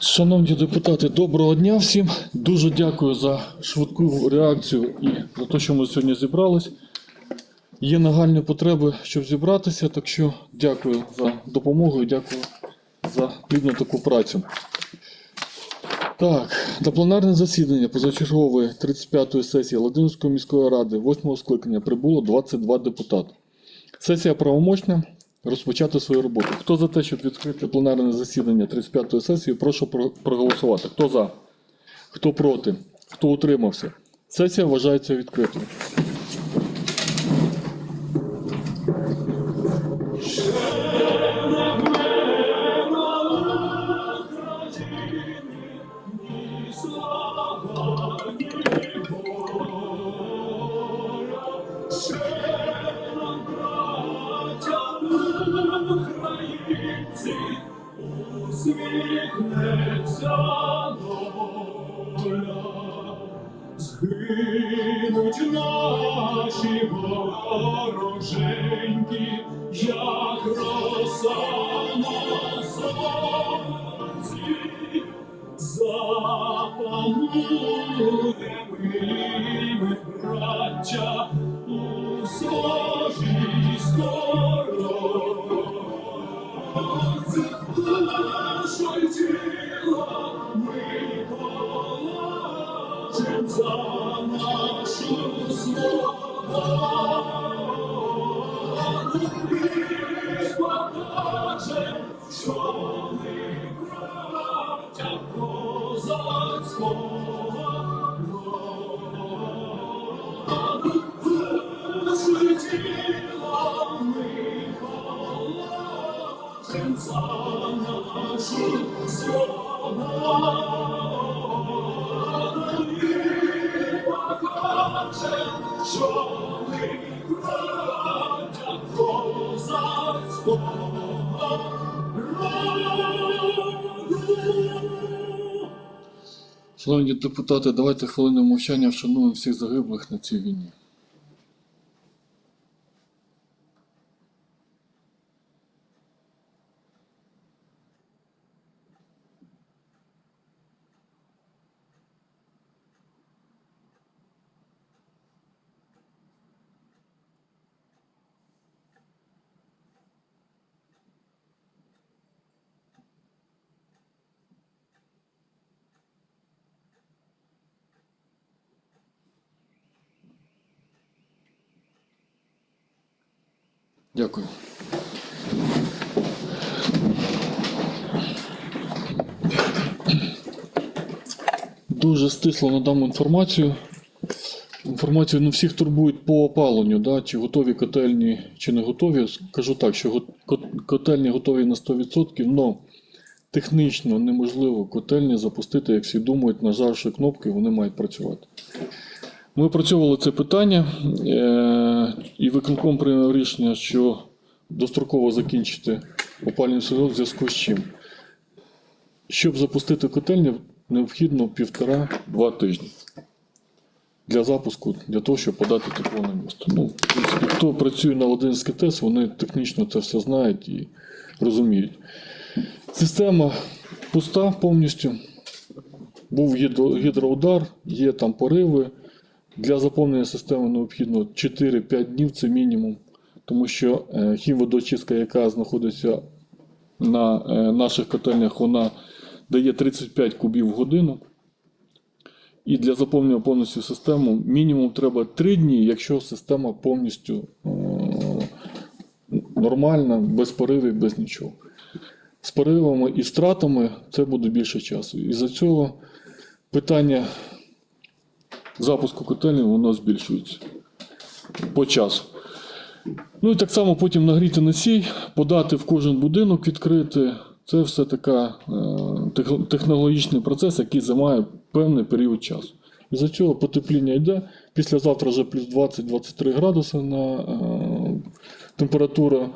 Шановні депутати, доброго дня всім. Дуже дякую за швидку реакцію і за те, що ми сьогодні зібрались. Є нагальні потреби, щоб зібратися, так що дякую за допомогу і дякую за плідну таку працю. Так, на пленарне засідання позачергової 35-ї сесії Ладинської міської ради 8 скликання прибуло 22 депутати. Сесія правомочна розпочати свою роботу. Хто за те, щоб відкрити пленарне засідання 35-ї сесії, прошу про- проголосувати. Хто за? Хто проти? Хто утримався? Сесія вважається відкритою. Усміхнеться доля, наші вороженьки, як роса на сонці, запануємо Шановні депутати, давайте хвилину мовчання вшануємо всіх загиблих на цій війні. Дякую. Дуже стисло надам інформацію. Інформацію ну, всіх турбують по опаленню, да, чи готові котельні, чи не готові. Скажу так, що котельні готові на 100%, але технічно неможливо котельні запустити, як всі думають, нажавши кнопки, вони мають працювати. Ми опрацьовували це питання, е- і виконком прийняв рішення, що достроково закінчити опалювальний сезон в зв'язку з чим. Щоб запустити котельню, необхідно півтора-два тижні для запуску, для того, щоб подати тепло на місто. Ну, в принципі, хто працює на Ладинський ТЕС, вони технічно це все знають і розуміють. Система пуста повністю. Був гідроудар, є там пориви. Для заповнення системи необхідно 4-5 днів це мінімум, тому що е, хімводоочистка, яка знаходиться на е, наших котельнях, вона дає 35 кубів в годину. І для заповнення повністю системи мінімум треба 3 дні, якщо система повністю е, нормальна, без поривів, без нічого. З поривами і втратами це буде більше часу. І за цього питання запуску котельні воно збільшується по часу. Ну і так само потім нагріти носій, подати в кожен будинок, відкрити. Це все така е, технологічний процес, який займає певний період часу. І за цього потепління йде. Післязавтра вже плюс 20-23 градуси на е, температура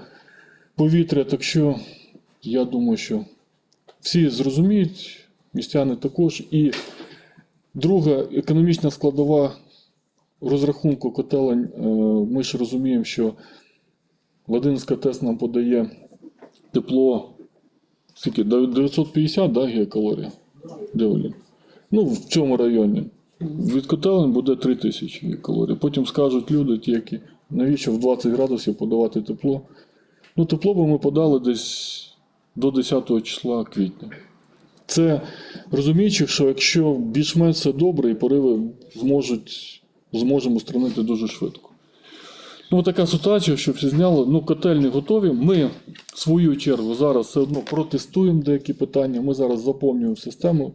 повітря. Так що я думаю, що всі зрозуміють, містяни також. І друга економічна складова розрахунку котелень. е, Ми ж розуміємо, що Ладинська ТЕС нам подає тепло скільки, 950 да, гігакалорій? Де Ну, в цьому районі. Від котелень буде 3000 гігакалорій. Потім скажуть люди, ті, які, навіщо в 20 градусів подавати тепло. Ну, тепло би ми подали десь до 10 числа квітня. Це розуміючи, що якщо більш-менш все добре, і пориви зможуть, зможемо устранити дуже швидко. Ну, така ситуація, щоб всі зняли. Ну, котельні готові. Ми, в свою чергу, зараз все одно протестуємо деякі питання. Ми зараз заповнюємо систему,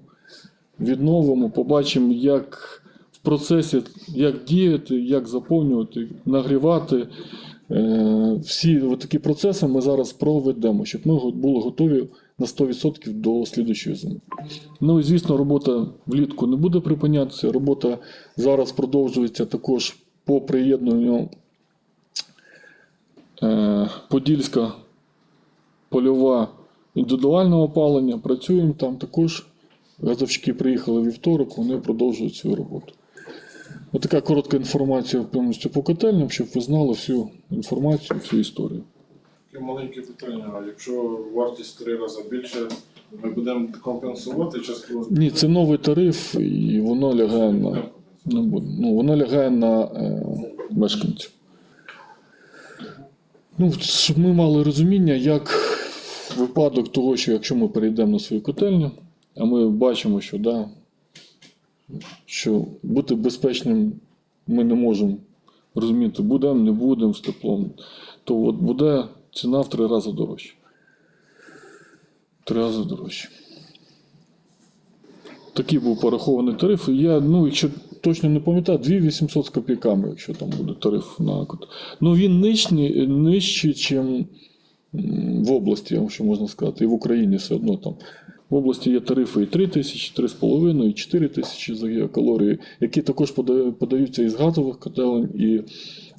відновимо, побачимо, як в процесі, як діяти, як заповнювати, нагрівати. Е, Всі такі процеси ми зараз проведемо, щоб ми були готові на 100% до слідущої зими. Ну і звісно, робота влітку не буде припинятися. Робота зараз продовжується також по приєднанню е, Подільська польова індивідуальне опалення. Працюємо там також. Газовщики приїхали вівторок, вони продовжують свою роботу. Отака коротка інформація повністю по котельням, щоб ви знали всю інформацію, всю історію. Таке маленьке питання. А якщо вартість три рази більше, ми будемо компенсувати частково? Ні, це новий тариф, і воно лягає на. Ну, воно лягає на е, мешканців. Ну, щоб ми мали розуміння, як випадок того, що якщо ми перейдемо на свою котельню, а ми бачимо, що, да, що бути безпечним ми не можемо розуміти, будемо, не будемо з теплом, то от буде ціна в три рази дорожча. Три рази дорожче. Такий був порахований тариф. Я, ну, якщо точно не пам'ятаю, 2800 з копійками, якщо там буде тариф на кот. Ну він нижчий, нижчий, ніж в області, що можна сказати, і в Україні все одно там. В області є тарифи і 3 тисячі, 3,5, і 4 тисячі за гігакалорії, які також пода- подаються із газових котелень, і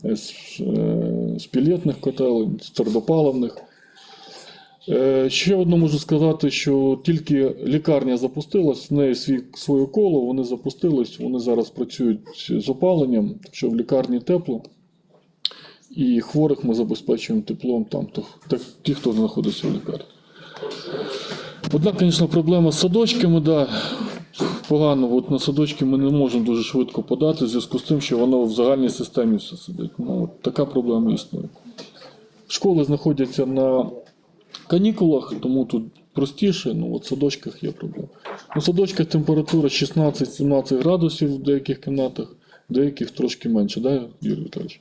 е, з, е, з пілетних котелень, з твердопаливних. Е, Ще одно можу сказати, що тільки лікарня запустилась, в неї свій, своє коло, вони запустились, вони зараз працюють з опаленням, так що в лікарні тепло. І хворих ми забезпечуємо теплом там, ті, хто знаходиться в лікарні. Одна, звісно, проблема з садочками, да, погано. От на садочки ми не можемо дуже швидко подати, в зв'язку з тим, що воно в загальній системі все сидить. Ну, от така проблема існує. Школи знаходяться на канікулах, тому тут простіше, ну от в садочках є проблема. У садочках температура 16-17 градусів в деяких кімнатах, в деяких трошки менше, да, Юрій Віталійович?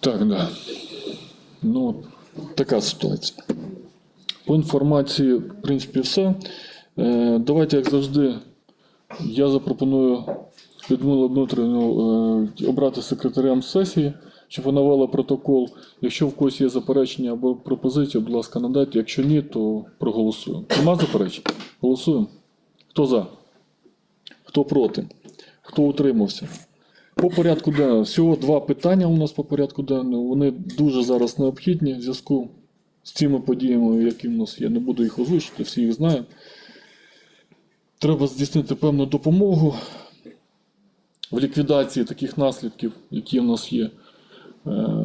Так, да. Ну, така ситуація. По інформації, в принципі, все. Е, давайте, як завжди, я запропоную Людмилу Дмитрівну е, обрати секретарем сесії, щоб вона вела протокол. Якщо в когось є заперечення або пропозиції, будь ласка, надайте. Якщо ні, то проголосуємо. Нема заперечень? Голосуємо. Хто за? Хто проти? Хто утримався? По порядку денному. Всього два питання у нас по порядку денному. Вони дуже зараз необхідні в зв'язку з цими подіями, які в нас є. Не буду їх озвучити, всі їх знають. Треба здійснити певну допомогу в ліквідації таких наслідків, які в нас є. Е,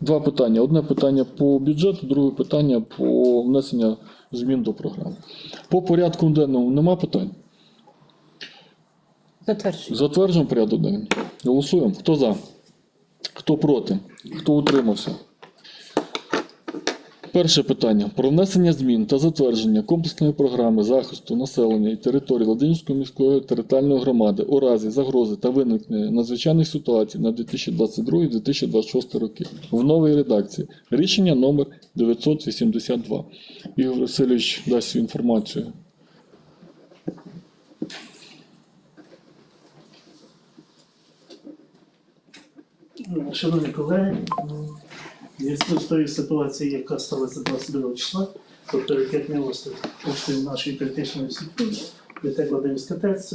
Два питання. Одне питання по бюджету, друге питання по внесення змін до програми. По порядку денному нема питань. Затверджую. Затверджуємо порядок денний. Голосуємо. Хто за? Хто проти? Хто утримався? Перше питання про внесення змін та затвердження комплексної програми захисту населення і території Ладинської міської територіальної громади у разі загрози та виникнення надзвичайних ситуацій на 2022-2026 роки в новій редакції. Рішення номер 982. Ігор Васильович дасть інформацію. Шановні колеги, в з тою ситуацією, яка сталася 22 числа, тобто як не коштів нашої критичної структури, ДТЕК Владимирська ТЕЦ,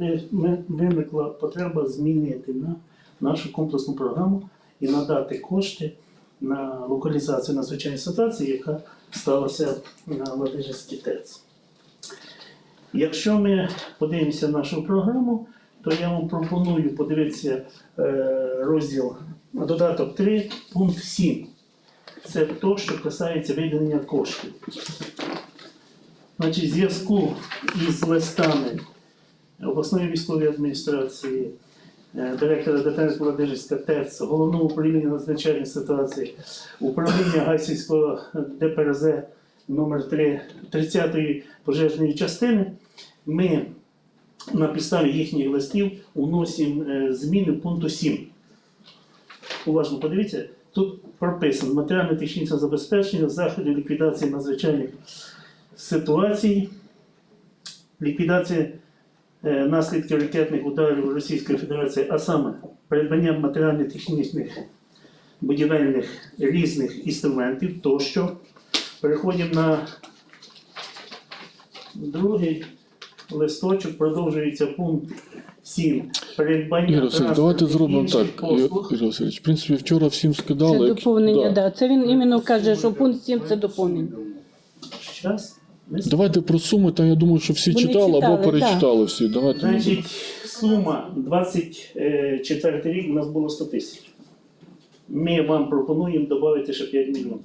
е, виникла потреба змінити на нашу комплексну програму і надати кошти на локалізацію надзвичайної ситуації, яка сталася на Владимирській ТЕЦ. Якщо ми подивимося нашу програму, то я вам пропоную подивитися е, розділ додаток 3, пункт 7. це те, що касається виділення коштів. Значить, зв'язку із листами обласної військової адміністрації, е, директора ДТС Владижицька ТЕЦ, головного управління надзвичайних ситуацій, управління Гайсівського ДПРЗ номер 3 30-ї пожежної частини, ми на підставі їхніх листів уносимо е, зміни в пункту 7. Уважно подивіться, тут прописано матеріально-технічне забезпечення заходів ліквідації надзвичайних ситуацій, ліквідація е, наслідків ракетних ударів Російської Федерації, а саме придбання матеріально-технічних будівельних різних інструментів тощо. Переходимо на другий листочок, продовжується пункт 7. Придбання Ігор Васильович, давайте зробимо так. Ігор Васильович, в принципі, вчора всім Це скидали. як- доповнення, да. да. Це він іменно каже, що пункт 7 це доповнення. Ми Давайте про суми, там я думаю, що всі Вони читали або читали, перечитали всі. Давайте. Значить, сума 24 рік у нас було 100 тисяч. Ми вам пропонуємо додати ще 5 мільйонів.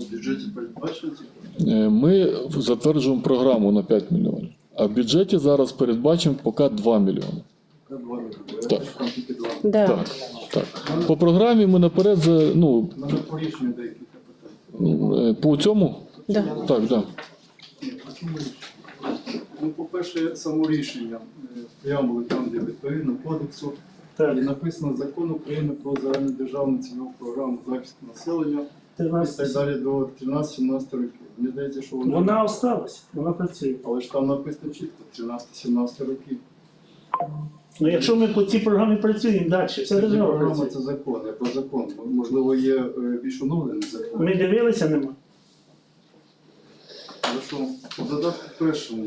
У бюджеті передбачено ці Е, Ми затверджуємо програму на 5 мільйонів. А в бюджеті зараз передбачимо поки 2 мільйони. Так. Да. Так, так. По програмі ми наперед за, ну, У мене по рішенню декілька питань. е, по цьому. Да. Так, так. Ну, по-перше, само рішення е, преамбули там, де відповідно кодексу, Так, і написано закон України про загальнодержавну цільову програму захисту населення і так далі до 13-17 років. Мені здається, що вона, Вона осталась, вона працює. але ж там написано чітко 13-17 років. Ну якщо ми по цій програмі працюємо далі, Це держава програма, працює. це закон, я про закон. Можливо, є е, більш оновлений закон. Ми дивилися, нема. Хорошо. По додатку першому.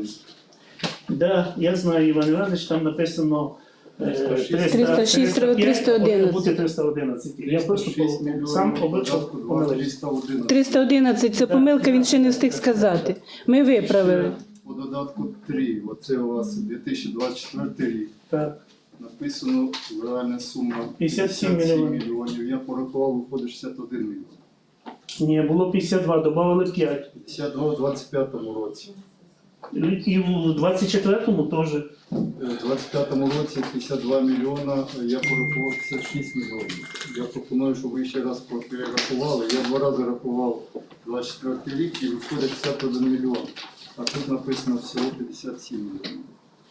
Да, я знаю, Іван Іванович, там написано 306, 306, 311. бути 311. Я просто 6 по- мільйонів, сам обичав помилився. 311. 311 це помилка, він ще не встиг сказати. Ми виправили. По додатку 3, оце у вас 2024 рік. Так. Написано реальна сума 57 мільйонів. Я порахував, виходить 61 мільйон. Ні, було 52, додали 5. 52 в 25 році. І в 24-му теж. Е, В 25 році 52 мільйона, я порахував 56 мільйонів. Я пропоную, щоб ви ще раз перерахували. Я два рази рахував 24 рік і виходить 51 мільйон. А тут написано всього 57 мільйонів.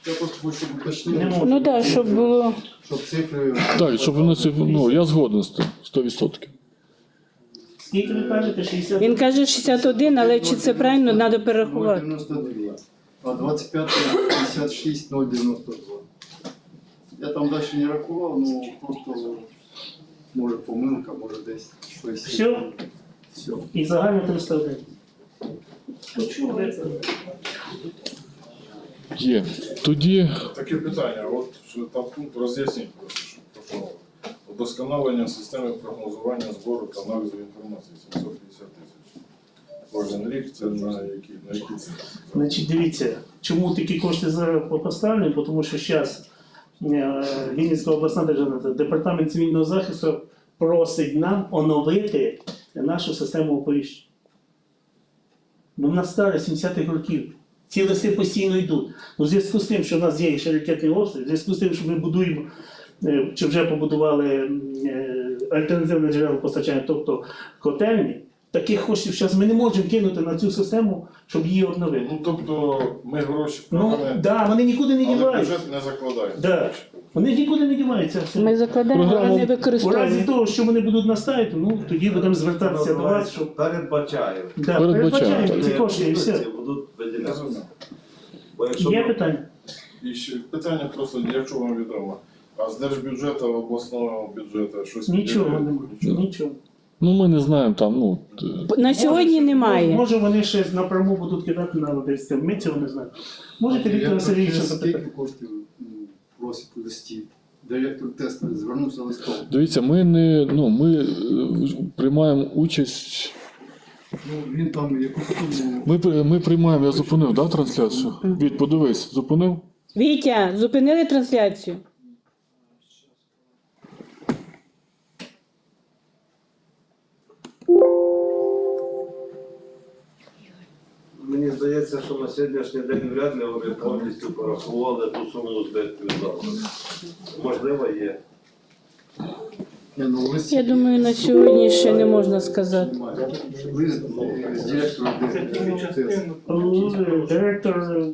Я просто хочу, щоб Не. Ну так, да, щоб було. щоб цифри Так, щоб вони це, ну, я згоден з тим, 100%. Скільки ви кажете? 60? Він каже 61, але чи це правильно, треба перерахувати. 0,92. А 25 56 0,92. Я там далі не рахував, ну просто може помилка, може десь щось. Все? Все. І загально 301. Є. Тоді Таке питання, от що там пункт роз'ясніть, просто, удосконалення системи прогнозування збору та аналізу інформації 750 тисяч. Кожен рік це на які, на які? Значить, дивіться, чому такі кошти зараз поставлені? Бо Тому що зараз Вінницька обласна державна департамент цивільного захисту просить нам оновити нашу систему оповіщення. Бо в нас стара 70-х років. Ці листи постійно йдуть. Ну, в зв'язку з тим, що в нас є ще ракетний обстріл, в зв'язку з тим, що ми будуємо е, чи вже побудували е, альтернативне джерело постачання, тобто котельні, таких коштів зараз ми не можемо кинути на цю систему, щоб її обновити. Ну тобто ми гроші Ну, програми, да, вони нікуди не але діваються. бюджет не закладає. Да. Вони нікуди не діваються. Ми закладаємо, але не У разі того, що вони будуть настаїти, ну тоді будемо звертатися до вас, щоб передбачаю. да, Передбачаємо, передбачаємо ці кошти і все. будуть Є питання? І ще питання просто, якщо вам відомо, а з держбюджету, обласного бюджету щось Нічого виділяють? немає. Нічого. Ну ми не знаємо там, ну. е, На сьогодні Може, немає. Може вони ще напряму будуть кидати на Одеське. Ми цього не знаємо. Можете Я Віктора Сергійовича прочитав, запитати? Скільки коштів ну, просить у листі? Директор тесту звернувся листом. Дивіться, ми не ну, ми е, приймаємо участь. Ну, він там якусь суму Ми, при- ми приймаємо, я зупинив, да, трансляцію? Від, подивись, зупинив? Вітя, зупинили трансляцію. Здається, що на сьогоднішній день вряд ли вони повністю порахували ту суму збитків завтра. Можливо, є. Ну, Я думаю, на сьогодні ще не можна сказати. Лист з. Директор